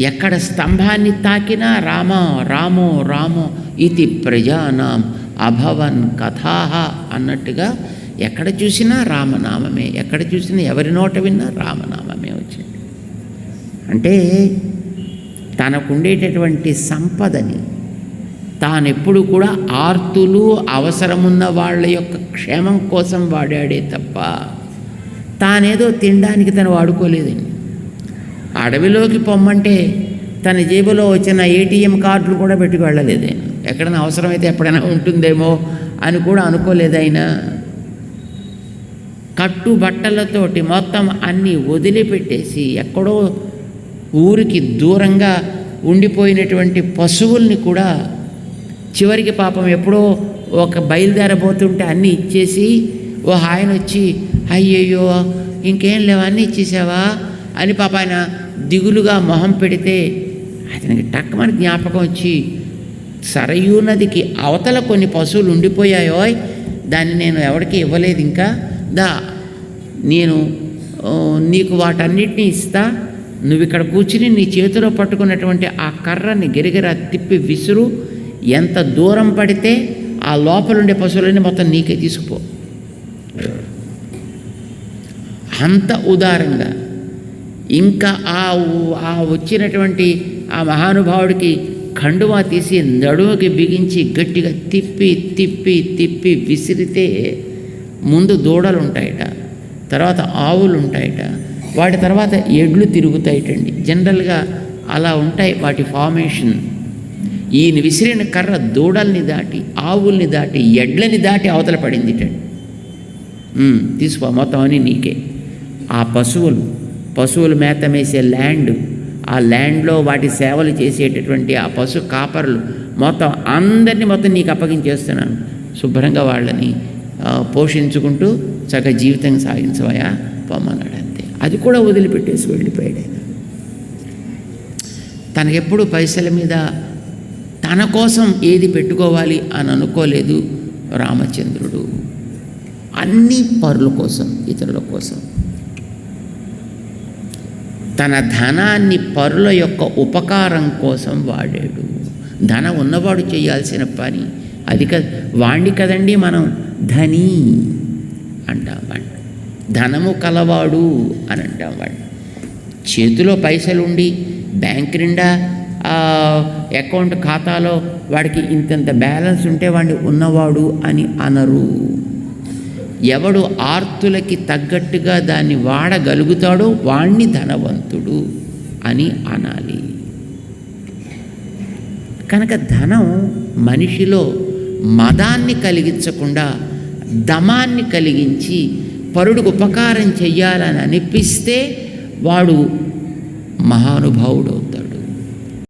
ఎక్కడ స్తంభాన్ని తాకినా రామ రామో రామో ఇది ప్రజానాం అభవన్ కథాహ అన్నట్టుగా ఎక్కడ చూసినా రామనామమే ఎక్కడ చూసినా ఎవరి నోట విన్నా రామనామమే వచ్చింది. అంటే తనకుండేటటువంటి సంపదని తానెప్పుడు కూడా ఆర్తులు అవసరమున్న వాళ్ళ యొక్క క్షేమం కోసం వాడాడే తప్ప తానేదో తినడానికి తను వాడుకోలేదండి. అడవిలోకి పొమ్మంటే తన జేబులో వచ్చిన ఏటీఎం కార్డులు కూడా పెట్టుకు వెళ్ళలేదు. ఆయన ఎక్కడైనా అవసరమైతే ఎప్పుడైనా ఉంటుందేమో అని కూడా అనుకోలేదు ఆయన. కట్టు బట్టలతోటి మొత్తం అన్నీ వదిలిపెట్టేసి ఎక్కడో ఊరికి దూరంగా ఉండిపోయినటువంటి పశువుల్ని కూడా చివరికి పాపం ఎప్పుడో ఒక బయలుదేరబోతుంటే అన్నీ ఇచ్చేసి ఓ ఆయన వచ్చి అయ్యయ్యో ఇంకేం లేవా అన్నీ ఇచ్చేసావా? అని పాప ఆయన దిగులుగా మొహం పెడితే అతనికి టక్కమని జ్ఞాపకం వచ్చి సరయూ నదికి అవతల కొన్ని పశువులు ఉండిపోయాయో దాన్ని నేను ఎవరికి ఇవ్వలేదు ఇంకా. దా నేను నీకు వాటన్నిటిని ఇస్తా. నువ్వు ఇక్కడ కూర్చుని నీ చేతిలో పట్టుకున్నటువంటి ఆ కర్రని గిరిగిర తిప్పి విసురు. ఎంత దూరం పడితే ఆ లోపల ఉండే పశువులన్నీ మొత్తం నీకే తీసుకుపో. అంత ఉదారంగా ఇంకా ఆ ఆ వచ్చినటువంటి ఆ మహానుభావుడికి కండువా తీసి నడుముకి బిగించి గట్టిగా తిప్పి తిప్పి తిప్పి విసిరితే ముందు దూడలు ఉంటాయట తర్వాత ఆవులు ఉంటాయట వాటి తర్వాత ఎడ్లు తిరుగుతాయటండి. జనరల్గా అలా ఉంటాయి వాటి ఫార్మేషన్. ఈయన విసిరిన కర్ర దూడల్ని దాటి ఆవుల్ని దాటి ఎడ్లని దాటి అవతల పడింది తీసుకో మొత్తం అని నీకే. ఆ పశువులు పశువులు మేత మేసే ల్యాండ్ ఆ ల్యాండ్లో వాటి సేవలు చేసేటటువంటి ఆ పశు కాపరులు మొత్తం అందరినీ మొత్తం నీకు అప్పగించేస్తున్నాను. శుభ్రంగా వాళ్ళని పోషించుకుంటూ చక్క జీవితం సాగించవయా పొమ్మన్నాడు అంతే అది కూడా వదిలిపెట్టేసి వెళ్ళిపోయాడు ఆయన. తనకెప్పుడు పైసల మీద తన కోసం ఏది పెట్టుకోవాలి అని అనుకోలేదు రామచంద్రుడు. అన్ని పరుల కోసం ఇతరుల కోసం. తన ధనాన్ని పరుల యొక్క ఉపకారం కోసం వాడాడు. ధనం ఉన్నవాడు చేయాల్సిన పని అది క వాణ్ణి కదండి మనం ధనీ అంటాం వాణ్ణి. ధనము కలవాడు అని అంటాం వాడిని చేతిలో పైసలు ఉండి బ్యాంక్ నిండా అకౌంట్ ఖాతాలో వాడికి ఇంతంత బ్యాలెన్స్ ఉంటే వాడిని ఉన్నవాడు అని అనరు. ఎవడు ఆర్తులకి తగ్గట్టుగా దాన్ని వాడగలుగుతాడో వాణ్ణి ధనవంతుడు అని అనాలి. కనుక ధనం మనిషిలో మదాన్ని కలిగించకుండా దమాన్ని కలిగించి పరుడికి ఉపకారం చెయ్యాలని అనిపిస్తే వాడు మహానుభావుడు.